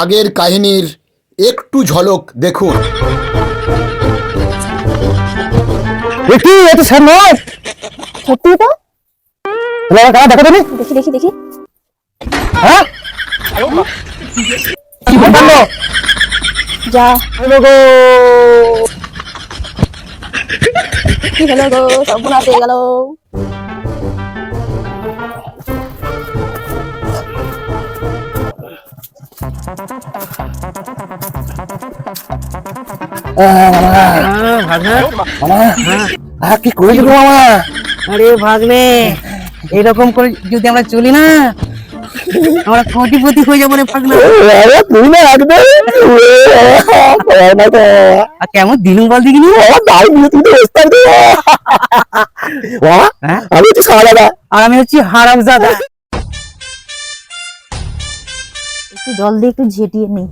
আগের কাহিনীর একটু ঝলক দেখুন। দেখি এত স্যার নয়। সত্যি তো? কারা দেখো তুমি দেখি দেখি দেখি। হ্যাঁ? কি বলল যা। হলো গো। কি হলো গো? সব গেল। কি করে দেবো মামা আরে ভাগ্নে এরকম করে যদি আমরা চলি না আমরা কোটিপতি হয়ে যাব রে ভাগ্না। তুই না একদম আর কেমন দিলুম বল তো ওস্তাদ। মামা হ্যাঁ? আমি হচ্ছে সারা জল দিয়ে একটু ঝেটিয়ে নেই।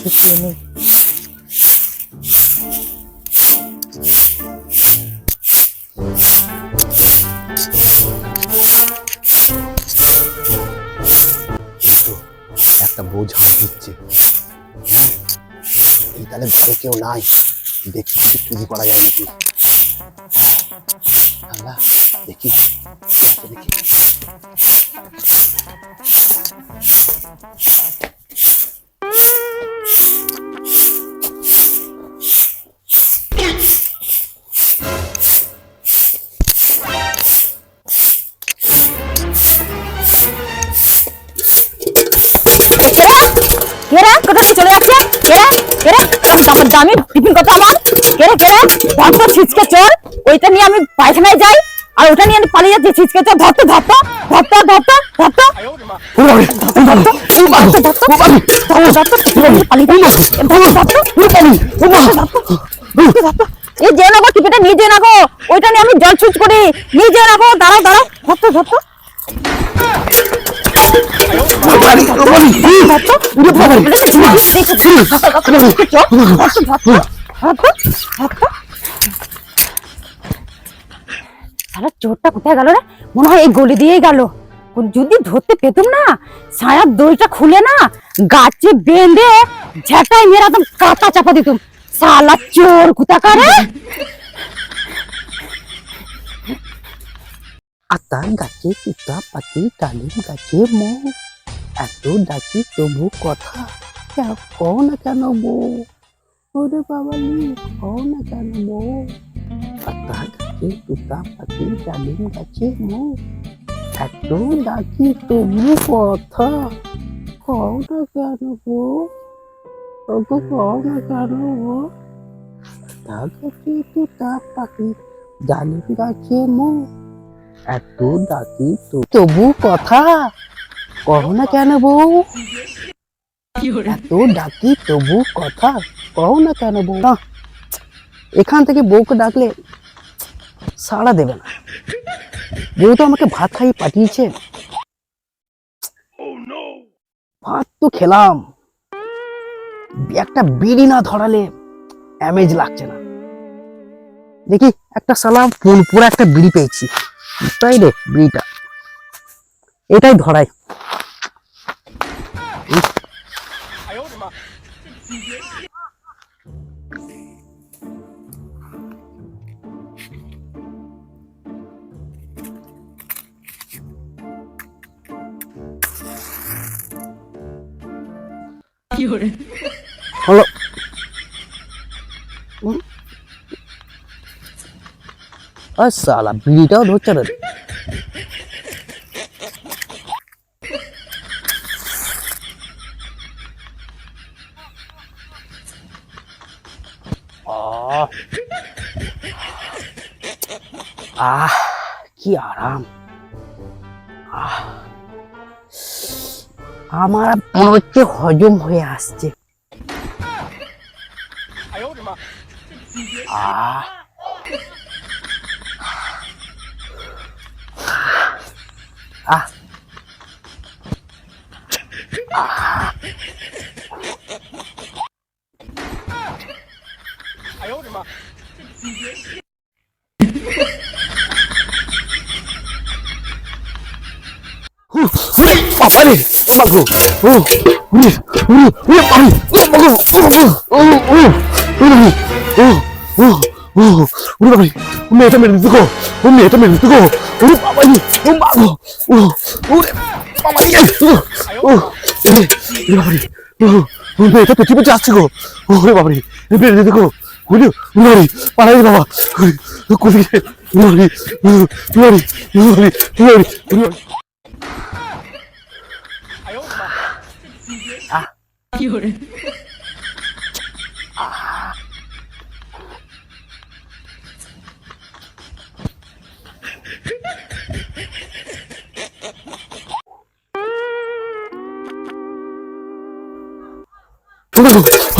হয়ে গেছে একটু বোঝ দিচ্ছে। হ্যাঁ? এই তাহলে ঘরে কেউ নাই। দেখি একটু চুরি করা যায় নাকি। আল্লাহ দেখি দেখি। কোথা থেকে চলে যাচ্ছে কেরা কেরা আমার দামি টিফিন কথা আমার কেরা কেরা ধরতো ছিচকে চোর ওইটা নিয়ে আমি পায়খানায় যাই আর ওটা নিয়ে আমি পালিয়ে যাচ্ছি ছিচকে চোর ধরতো ধরতো ধরতো ধরতো ধরতো এই যে না গো টিপিটা নিয়ে যে না গো ওইটা নিয়ে আমি জল ছুচ করি নিয়ে যে না গো দাঁড়াও দাঁড়াও ধরতো ধরতো সারা চোরটা কোথায় গেল রে মনে হয় এই গলি দিয়েই গেল যদি ধরতে পেতুম না ছায়ার দড়িটা খুলে না গাছে বেঁধে ঝেটাই মেরে একদম কাঁটা চাপা দিতুম সালা চোর কোথাকারে আতা গাছে তুতা পাতি ডালিম গাছে মো এত ডাকি তবু কথা। কও না কেন বউ? ওরে বাবালি কও না কেন বউ? আতা গাছে তুতা পাতি, ডালিম গাছে মো এত ডাকি তবু কথা। কও না কেন বউ? ওগো, কও না কেন বউ? আতা গাছে তুতা পাতি, ডালিম গাছে মো এত ডাকি তবু কথা। কहो না কেন বউ? এত ডাকি তবু কথা। কहो না কেন বউ? না। এখান থেকে বউকে ডাকলে সাড়া দেবে না। বউ তো আমাকে ভাত খাইয়ে পাঠিয়েছে। ভাত তো খেলাম। একটা বিড়ি না ধরালে অ্যামেজ লাগছে না। দেখি, একটা সালাম পুরো একটা বিড়ি পেয়েছি। তাই রে, বিড়িটা। এটাই ধরাই সালা বিড়িটাও ধরছে না আমার মনে হচ্ছে হজম হয়ে আসছে আহ আহ বাবারে ও মাগো ও উরি উরি উরি বাবারে ও মাগো ও ও ও ও ও ও উরি বাবারে ও মেয়েটা মেরে দিতে গো ও মেয়েটা মেরে দিতে গো ওরে বাবারে ও মাগো ও ওরে বাবারে ও এরে এরে বাবারে ও ও মেয়েটা পেছনে পেছনে আসছে গো ওরে বাবারে মেরে দিতে গো ওরে ওরে পালাই বাবা ওরে কোথায় ওরে ওরে ওরে ওরে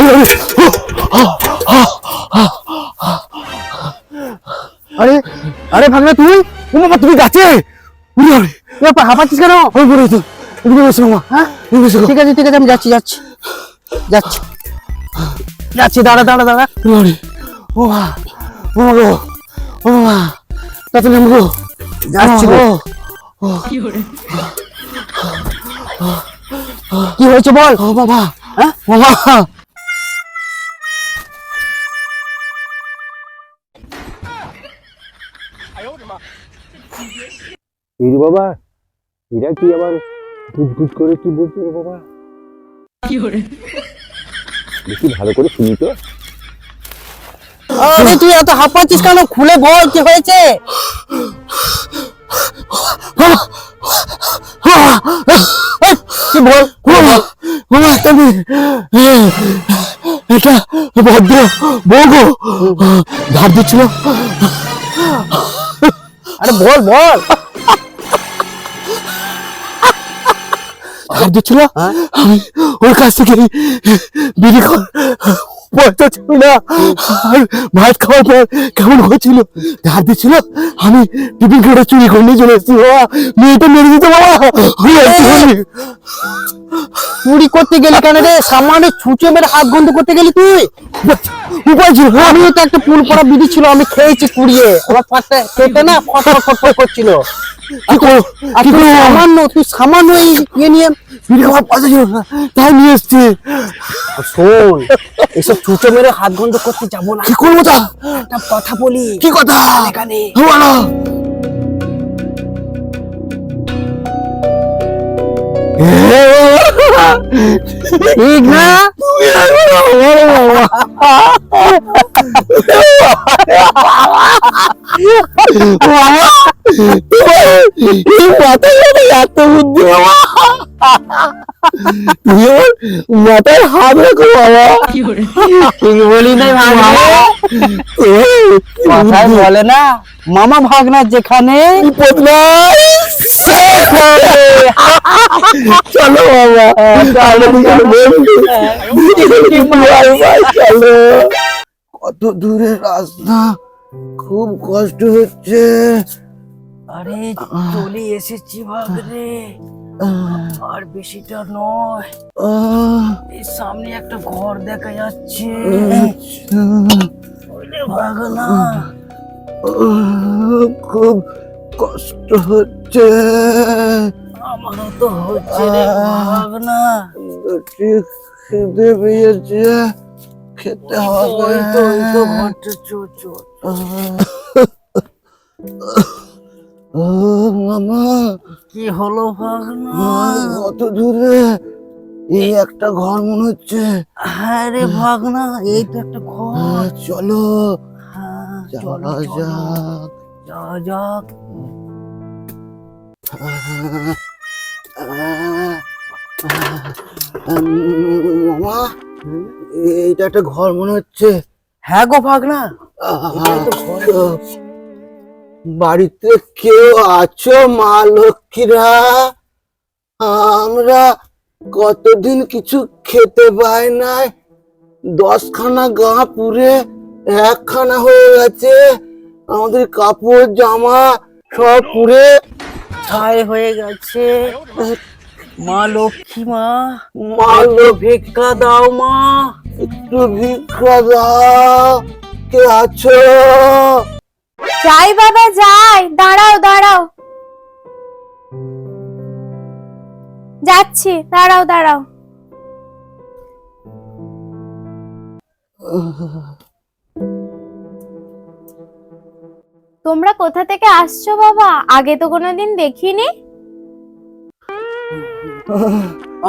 ওরে আরে আরে ভাগনা তুই ও বাবা তুমি গাছে উড়ে বাবারে তুই হাঁপাচ্ছিস কেন ওই বলে তো উড়ে বসে মামা হ্যাঁ উড়ে বসে গো ঠিক আছে ঠিক আছে আমি যাচ্ছি যাচ্ছি। যাচ্ছি। যাচ্ছি দাঁড়া দাঁড়া দাঁড়া। ও মা ও মা গো ও মা। তাতে যাচ্ছি গো। কি হয়েছে বল? ও বাবা। হ্যাঁ? বাবা বাবা এরা কি আবার গুজ করে কি বলছে রে বাবা? দেখি ভালো করে শুনি তো। আরে তুই এত হাঁপাচ্ছিস কেন? খুলে বল কি হয়েছে? কি বল? এটা ভদ্র বউ গো। ধার দিচ্ছিল। আরে বল বল। ধার দিচ্ছিল আমি ওর কাছ থেকে বিড়ি খাওয়ার পয়সা ছিল না। আর ভাত খাওয়ার পর কেমন হচ্ছিল ধার দিচ্ছিল আমি টিফিন খেয়ে চুরি করে নিয়ে চলে এসেছি বাবা। মেয়েটা মেরে দিতে বাবা। চুরি করতে গেলি কেন রে? সামান্য ছুঁচে মেরে হাত গন্ধ করতে গেলি তুই? উপায় ছিল আমিও তো একটা পুল পড়া বিধি ছিল আমি খেয়েছি কুড়িয়ে। আমার ফাটে খেতে না ফটফট ফটফট করছিল। সামান্য তুই সামান্য ইয়ে নিয়ে বিড়ি খাওয়ার পয়সা তাই নিয়ে এসছি। শোন এসব ছুঁচে মেরে হাত বন্ধ করতে যাব না। কি করব তা? কথা বলি। কি কথা? এখানে ঠিক না তুমি মাথায় হাত রাখো বাবা ঠিক বলি নাই বলে না মামা ভাগনা যেখানে। কত দূরের রাস্তা, খুব কষ্ট হচ্ছে। আরে, চলে এসেছি ভাগরে আর বেশিটা নয়। সামনে একটা ঘর দেখা যাচ্ছে খুব কষ্ট হচ্ছে। আমারও তো হচ্ছে রে ভাগনা। ঠিক খেতে পেয়েছে খেতে হবে। ওই তো ওই তো ঘরটা চো চো। মামা। কি হলো ভাগনা? কত দূরে? এই একটা ঘর মনে হচ্ছে। হ্যাঁ রে ভাগনা এই তো একটা ঘর। চলো। হ্যাঁ চলো যাক। যাক। মামা এইটা একটা ঘর মনে হচ্ছে। হ্যাঁ গো ভাগনা। বাড়িতে কেউ আছো মা লক্ষ্মীরা? আমরা কতদিন কিছু খেতে পাই নাই। দশখানা গা পুরে একখানা হয়ে গেছে। আমাদের কাপড় জামা সব পুরে ছাই হয়ে গেছে। মা লক্ষ্মী মা। মালো ভিক্ষা দাও মা। একটু ভিক্ষা দাও। কে আছো? যাই বাবা যাই। দাঁড়াও দাঁড়াও। যাচ্ছি। দাঁড়াও দাঁড়াও। তোমরা কোথা থেকে আসছো বাবা? আগে তো কোনোদিন দেখিনি।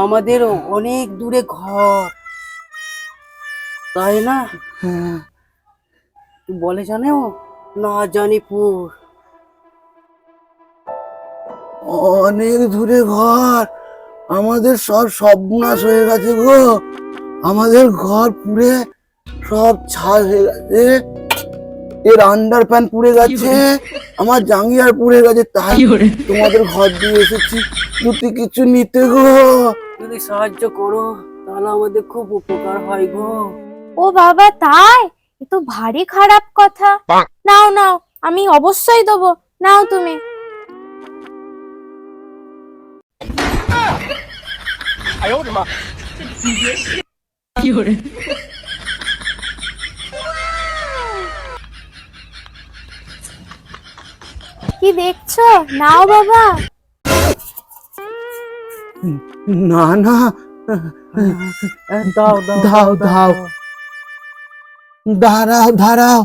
আমাদের অনেক দূরে ঘর। তাই না? বলে জানো? না জানিপুর অনেক দূরে ঘর। আমাদের সব সর্বনাশ হয়ে গেছে গো। আমাদের ঘর পুড়ে সব ছাই হয়ে গেছে। এর আন্ডার প্যান্ট পুড়ে গেছে। আমার জাঙ্গিয়ার পুড়ে গেছে তাই তোমাদের ঘর দিয়ে এসেছি। দুটি কিছু নিতে গো। যদি সাহায্য করো তাহলে আমাদের খুব উপকার হয় গো। ও বাবা তাই? এ তো ভারী খারাপ কথা। নাও নাও আমি অবশ্যই দেবো। নাও তুমি। কি দেখছ? নাও বাবা। না না। দাও দাও দাও, দাও। দাঁড়াও দাঁড়াও।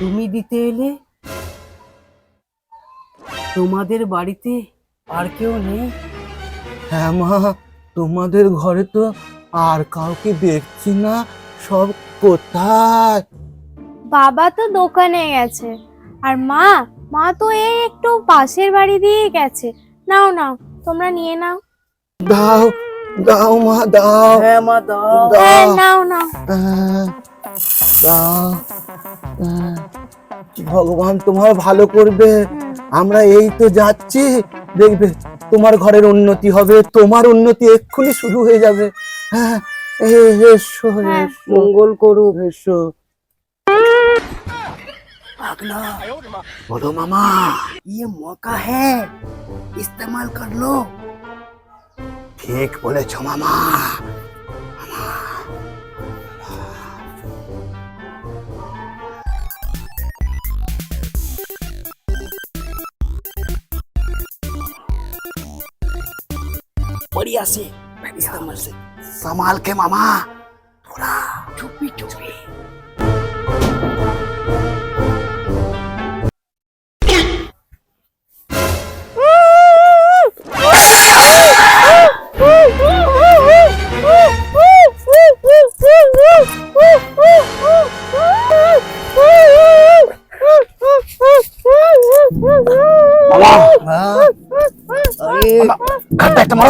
তুমি দিতে এলে তোমাদের বাড়িতে আর কেউ নেই? হ্যাঁ মা তোমাদের ঘরে তো আর কাউকে দেখছি না। সব কোথায়? বাবা তো দোকানে গেছে। আর মা মা তো এই একটু পাশের বাড়ি দিয়ে গেছে। নাও নাও তোমরা নিয়ে নাও। দাও দাও মা দাও। হ্যাঁ মা দাও। হ্যাঁ দাও নাও নাও। দাও ভগবান তোমার ভালো করবে। আমরা এই তো যাচ্ছি। দেখবে তোমার ঘরের উন্নতি হবে। তোমার উন্নতি এক্ষুনি শুরু হয়ে যাবে। হ্যাঁ এ- হ্যাঁ। এসো। মঙ্গল করুক। এসো। बोलो मामा ये मौका है इस्तेमाल कर लो। ठीक बोले छो मामा। बढ़िया से इस्तेमाल से संभाल के मामा थोड़ा चुपी चुपी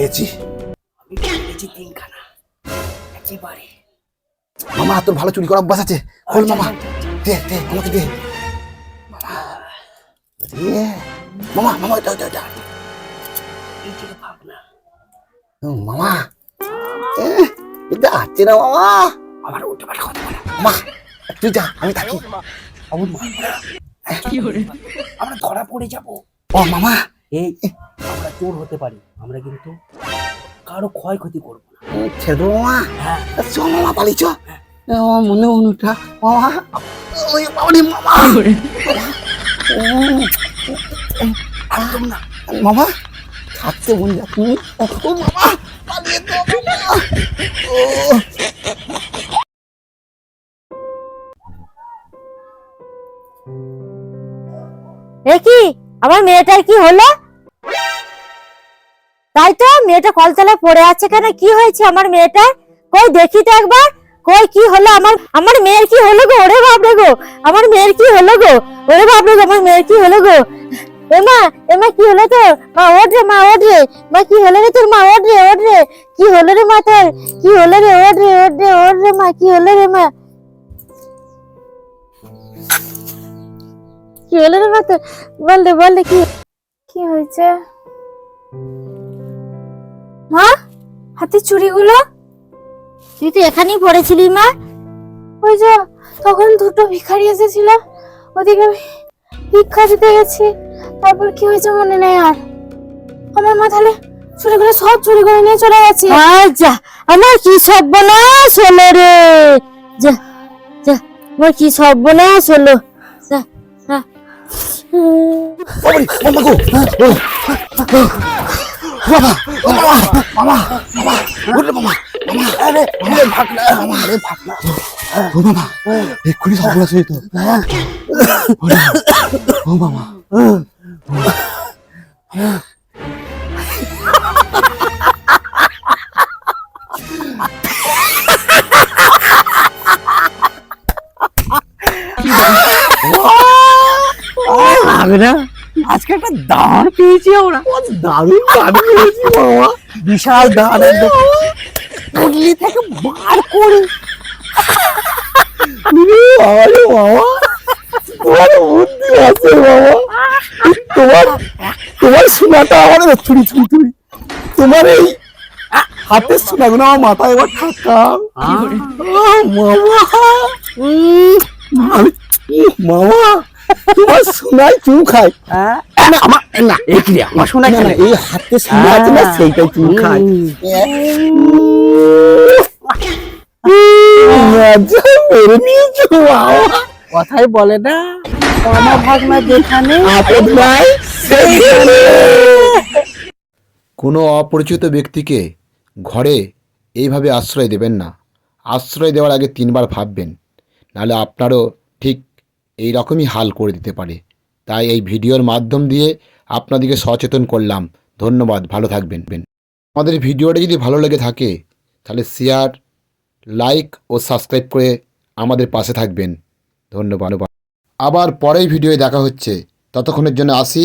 পেয়েছি। আমি পেয়েছি তিনখানা? একেবারে। মামা তোর ভালো চুরি করা অভ্যাস আছে। খোল মামা। দে দে আমাকে দে। মামা। দে। মামা মামা মামা। এ, এটা আছে না মামা। আমার উল্টো পাল্টা কথা বলা। মামা তুই যা আমি থাকি। আমরা ধরা পড়ে যাব। ও মামা। এই চোর হতে পারি আমরা কিন্তু কারও ক্ষয়ক্ষতি করব না। ছেড়ে দেবো মামা। হ্যাঁ। চ মামা পালি চ আমার মনে মনুটা মামা। ওই বাবারে মামা। একদম না। মামা থাকতে মন যাচ্ছে ও মামা পালিয়ে তো মামা। ও। এ কি? আমার মেয়েটার কি হলো? তাই তো মেয়েটা কলতলায় পড়ে আছে কেন? কি হয়েছে আমার মেয়েটা কই দেখি তো একবার। কই কি হলো? আমার আমার মেয়ের কি হলো গো? ওরে বাপরে গো! আমার মেয়ের কি হলো গো? ওরে বাপরে গো, আমার মেয়ের কি হলো গো? এমা এমা কি হলো তোর? মা, ওঠ রে, মা, ওঠ রে। মা, কি হলো রে তোর? মা, ওঠ রে ওঠ রে। কি হলো রে মা তোর? কি হলো রে? ওঠ রে ওঠ রে ওঠ রে মা, কি হলো রে মা? কি হলো রে মা তোর? বল রে বল রে, কি কি হয়েছে? মা হাতের চুড়িগুলো? তুই তো এখানেই পড়েছিলি মা। ওই যে তখন দুটো ভিখারি এসেছিল। ওদিকে আমি ভিক্ষা দিতে গেছি। তারপর কি হয়েছে মনে নেই আর। আমার মা তাহলে চুরিগুলো সব চুরি করে নিয়ে চলে গেছে। আচ্ছা আমার কি সর্বনাশ হলো রে? যা যা আমার কি সর্বনাশ হলো? যা যা। উম, বাবারে, মামা গো ও, ও, মামা মামা মামা ওরে মামা মামা আরে আরে ভাগনা মামা আরে ভাগনা ও মামা এক্ষুনি সর্বনাশ হয়ে তো ওরে, ও দাঁড় পেয়েছি আমরা দারুণ গান করেছি মামা বিশাল দাঁড় একদম। পুটলি থেকে বার করে। আরে তোমার বুদ্ধি আছে মামা তোমার তোমার সোনাটা আমার ছুরি ছুরি তোমার এই হাতের সোনাগুলো আমার মাথায় এবার ঠাকাম মামা মামা তোমার চুম খায়। হ্যাঁ? আমার না এই আমার সোনা না, না, এই হাতে সোনা আছে না সেইটাই চুম মেরে নিয়েছো কথাই বলে না। মামা ভাগনা যেখানে আপদ নাই কোনো অপরিচিত ব্যক্তিকে ঘরে এইভাবে আশ্রয় দেবেন না। আশ্রয় দেওয়ার আগে তিনবার ভাববেন। নাহলে আপনারও ঠিক এই রকমই হাল করে দিতে পারে। তাই এই ভিডিওর মাধ্যম দিয়ে আপনাদেরকে সচেতন করলাম। ধন্যবাদ, ভালো থাকবেন। আমাদের ভিডিওটা যদি ভালো লেগে থাকে, তাহলে শেয়ার লাইক ও সাবস্ক্রাইব করে আমাদের পাশে থাকবেন। ধন্যবাদ। আবার পরের ভিডিওয়ে দেখা হচ্ছে। ততক্ষণের জন্য আসি।